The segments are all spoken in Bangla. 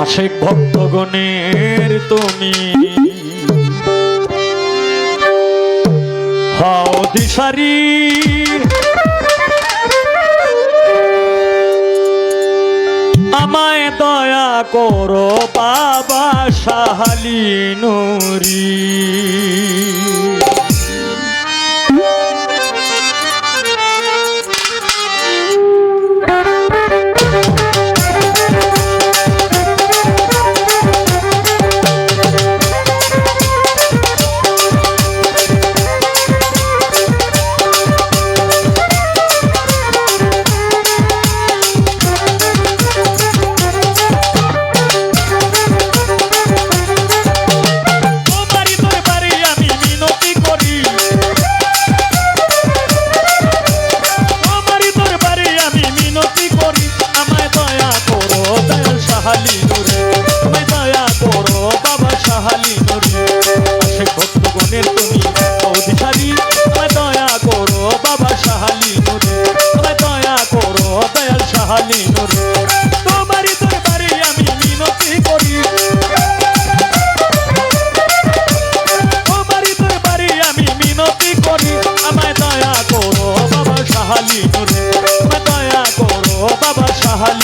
আশেক ভক্তগণের তুমি। হাও দিশারি। আমায় দয়া করো বাবা শাহালি নুরী।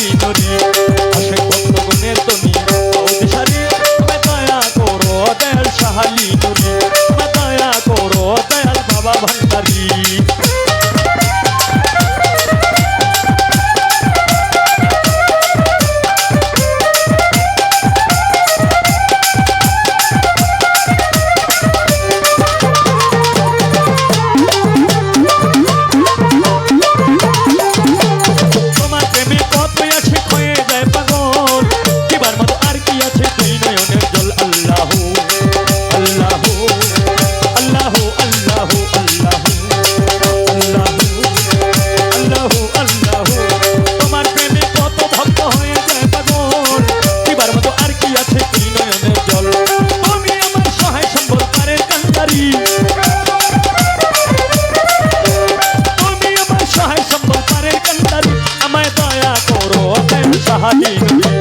নদী হারিয়ে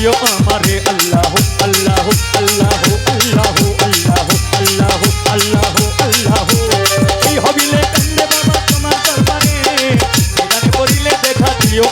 দিও আমারে, আল্লাহ আল্লাহ আল্লাহ আল্লাহ আল্লাহ আল্লাহ আল্লাহ আল্লাহ। এই হবিলে কান্দে বাবা তোমার দরবারে? পড়িলে দেখা দিও